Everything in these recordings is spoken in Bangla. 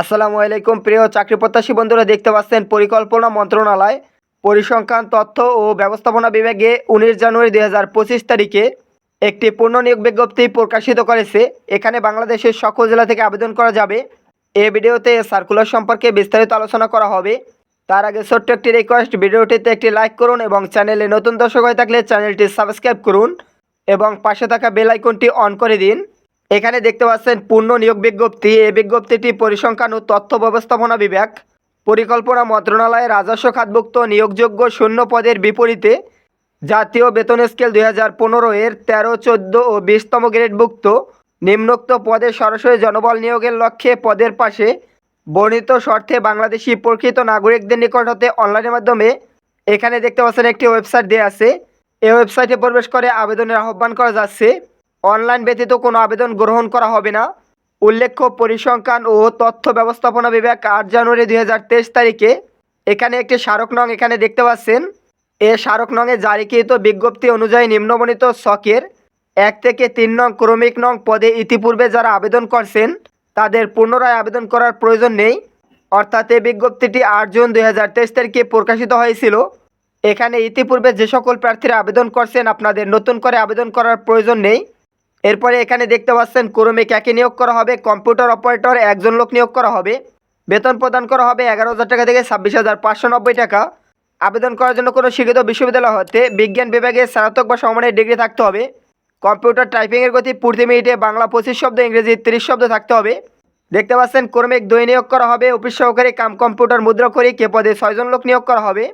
আসসালামু আলাইকুম, প্রিয় চাকরি প্রত্যাশী বন্ধুরা, দেখতে পাচ্ছেন পরিকল্পনা মন্ত্রণালয়। পরিসংখ্যান, তথ্য ও ব্যবস্থাপনা বিভাগে উনিশ জানুয়ারি দুই হাজার পঁচিশ তারিখে একটি পূর্ণ নিয়োগ বিজ্ঞপ্তি প্রকাশিত করেছে। এখানে বাংলাদেশের সকল জেলা থেকে আবেদন করা যাবে। এই ভিডিওতে সার্কুলার সম্পর্কে বিস্তারিত আলোচনা করা হবে। তার আগে ছোট্ট একটি রিকোয়েস্ট ভিডিওটিতে একটি লাইক করুন এবং চ্যানেলে নতুন দর্শক হয়ে থাকলে চ্যানেলটি সাবস্ক্রাইব করুন এবং পাশে থাকা বেল আইকনটি অন করে দিন। এখানে দেখতে পাচ্ছেন পূর্ণ নিয়োগ বিজ্ঞপ্তি। এই বিজ্ঞপ্তিটি পরিসংখ্যান ও তথ্য ব্যবস্থাপনা বিভাগ। পরিকল্পনা মন্ত্রণালয়ের রাজস্ব খাতভুক্ত নিয়োগযোগ্য শূন্য পদের বিপরীতে জাতীয় বেতন স্কেল দুই হাজার পনেরো এর তেরো, চোদ্দ ও বিশতম গ্রেডভুক্ত নিম্নোক্ত পদে সরাসরি জনবল নিয়োগের লক্ষ্যে পদের পাশে বর্ণিত শর্তে বাংলাদেশি প্রকৃত নাগরিকদের নিকট হতে অনলাইনের মাধ্যমে এখানে দেখতে পাচ্ছেন একটি ওয়েবসাইট দেওয়া আছে। এই ওয়েবসাইটে প্রবেশ করে আবেদনের আহ্বান করা যাচ্ছে। অনলাইন ব্যতীত কোনো আবেদন গ্রহণ করা হবে না। উল্লেখ্য, পরিসংখ্যান ও তথ্য ব্যবস্থাপনা বিভাগ আট জানুয়ারি দুই হাজার তেইশ তারিখে এখানে একটি স্মারক নং এখানে দেখতে পাচ্ছেন। এ স্মারক নংয়ে জারিকৃত বিজ্ঞপ্তি অনুযায়ী নিম্নবর্ণিত শখের এক থেকে তিন নং ক্রমিক নং পদে ইতিপূর্বে যারা আবেদন করছেন, তাদের পুনরায় আবেদন করার প্রয়োজন নেই। অর্থাৎ এই বিজ্ঞপ্তিটি আট জুন দুই হাজার তেইশ তারিখে প্রকাশিত হয়েছিল। এখানে ইতিপূর্বে যে সকল প্রার্থীরা আবেদন করছেন, আপনাদের নতুন করে আবেদন করার প্রয়োজন নেই। এরপরে এখানে দেখতে পাচ্ছেন ক্রমিক একে নিয়োগ করা হবে? কম্পিউটার অপারেটর একজন লোক নিয়োগ করা হবে। বেতন প্রদান করা হবে এগারো হাজার টাকা থেকে ছাব্বিশ হাজার পাঁচশো নব্বই টাকা। আবেদন করার জন্য কোনো শিক্ষিত বিশ্ববিদ্যালয় হতে বিজ্ঞান বিভাগে স্নাতক বা সমমানের ডিগ্রি থাকতে হবে। কম্পিউটার টাইপিংয়ের গতি প্রতি মিনিটে বাংলা পঁচিশ শব্দ, ইংরেজি তিরিশ শব্দ থাকতে হবে। দেখতে পাচ্ছেন ক্রমিক দুই নিয়োগ করা হবে। অফিস সহকারী কাম কম্পিউটার মুদ্রা করি কে পদে ছয়জন লোক নিয়োগ করা হবে।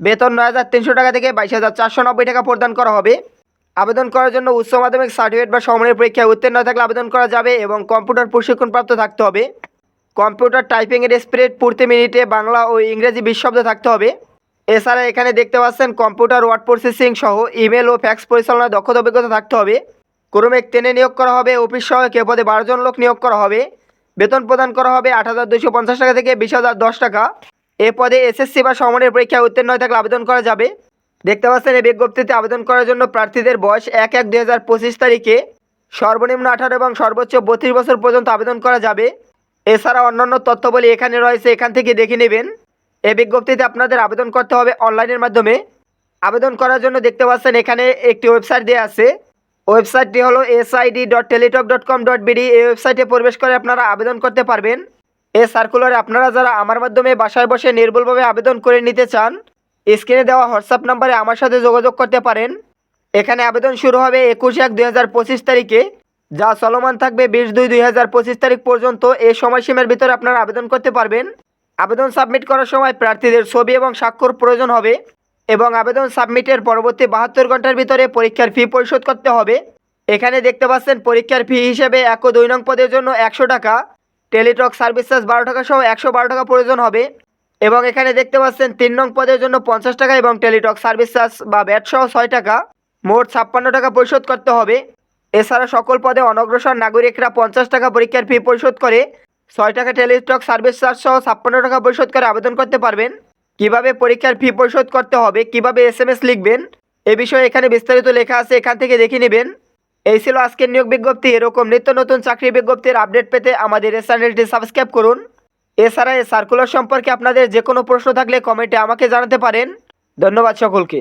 বেতন নয় হাজার তিনশো টাকা থেকে বাইশ হাজার চারশো নব্বই টাকা প্রদান করা হবে। আবেদন করার জন্য উচ্চ মাধ্যমিক সার্টিফিকেট বা সমনের পরীক্ষায় উত্তীর্ণ থাকলে আবেদন করা যাবে এবং কম্পিউটার প্রশিক্ষণপ্রাপ্ত থাকতে হবে। কম্পিউটার টাইপিংয়ের স্প্রেড প্রতি মিনিটে বাংলা ও ইংরেজি বিশ শব্দ থাকতে হবে। এছাড়া এখানে দেখতে পাচ্ছেন কম্পিউটার ওয়ার্ড প্রসেসিং সহ ইমেল ও ফ্যাক্স পরিচালনায় দক্ষতা অভিজ্ঞতা থাকতে হবে। ক্রমিক টেনে নিয়োগ করা হবে অফিস সহ কে পদে বারো জন লোক নিয়োগ করা হবে। বেতন প্রদান করা হবে আট হাজার দুশো পঞ্চাশ টাকা থেকে বিশ হাজার দশ টাকা। এ পদে এসএসসি বা সমনের পরীক্ষায় উত্তীর্ণ থাকলে আবেদন করা যাবে। দেখতে পাচ্ছেন এই বিজ্ঞপ্তিতে আবেদন করার জন্য প্রার্থীদের বয়স এক এক দুই হাজার পঁচিশ তারিখে সর্বনিম্ন আঠারো এবং সর্বোচ্চ বত্রিশ বছর পর্যন্ত আবেদন করা যাবে। এছাড়া অন্যান্য তথ্যবলী এখানে রয়েছে, এখান থেকে দেখে নেবেন। এই বিজ্ঞপ্তিতে আপনাদের আবেদন করতে হবে অনলাইনের মাধ্যমে। আবেদন করার জন্য দেখতে পাচ্ছেন এখানে একটি ওয়েবসাইট দেওয়া আছে। ওয়েবসাইটটি হলো SID dot Teletalk dot com dot BD. এই ওয়েবসাইটে প্রবেশ করে আপনারা আবেদন করতে পারবেন। এ সার্কুলারে আপনারা যারা আমার মাধ্যমে বাসায় বসে নির্ভুলভাবে আবেদন করে নিতে চান স্ক্রিনে দেওয়া হোয়াটসঅ্যাপ নাম্বারে আমার সাথে যোগাযোগ করতে পারেন। এখানে আবেদন শুরু হবে একুশ এক দুই তারিখে। যা চলমান থাকবে বিশ দুই দুই তারিখ পর্যন্ত। এই সময়সীমার ভিতরে আপনারা আবেদন করতে পারবেন। আবেদন সাবমিট করার সময় প্রার্থীদের ছবি এবং স্বাক্ষর প্রয়োজন হবে এবং আবেদন সাবমিটের পরবর্তী বাহাত্তর ঘণ্টার ভিতরে পরীক্ষার ফি পরিশোধ করতে হবে। এখানে দেখতে পাচ্ছেন, পরীক্ষার ফি হিসেবে এক ও দুই নং পদের জন্য একশো টাকা, টেলিটক সার্ভিস চার্জ বারো টাকা সহ একশো বারো টাকা প্রয়োজন হবে। এবং এখানে দেখতে পাচ্ছেন তিন নং পদের জন্য পঞ্চাশ টাকা এবং টেলিটক সার্ভিস চার্জ বা ব্যাট সহ ছয় টাকা। মোট ছাপ্পান্ন টাকা পরিশোধ করতে হবে। এছাড়া সকল পদে অনগ্রসর নাগরিকরা পঞ্চাশ টাকা পরীক্ষার ফি পরিশোধ করে ছয় টাকা টেলিটক সার্ভিস চার্জ সহ ছাপ্পান্ন টাকা পরিশোধ করে আবেদন করতে পারবেন। কীভাবে পরীক্ষার ফি পরিশোধ করতে হবে, কীভাবে এস এম এস লিখবেন, এ বিষয়ে এখানে বিস্তারিত লেখা আছে, এখান থেকে দেখে নেবেন। এই ছিল আজকের নিয়োগ বিজ্ঞপ্তি। এরকম নিত্য নতুন চাকরি বিজ্ঞপ্তির আপডেট পেতে আমাদের চ্যানেলটি সাবস্ক্রাইব করুন। এছাড়া এই সার্কুলার সম্পর্কে আপনাদের যে কোনো প্রশ্ন থাকলে কমেন্টে আমাকে জানাতে পারেন। ধন্যবাদ সকলকে।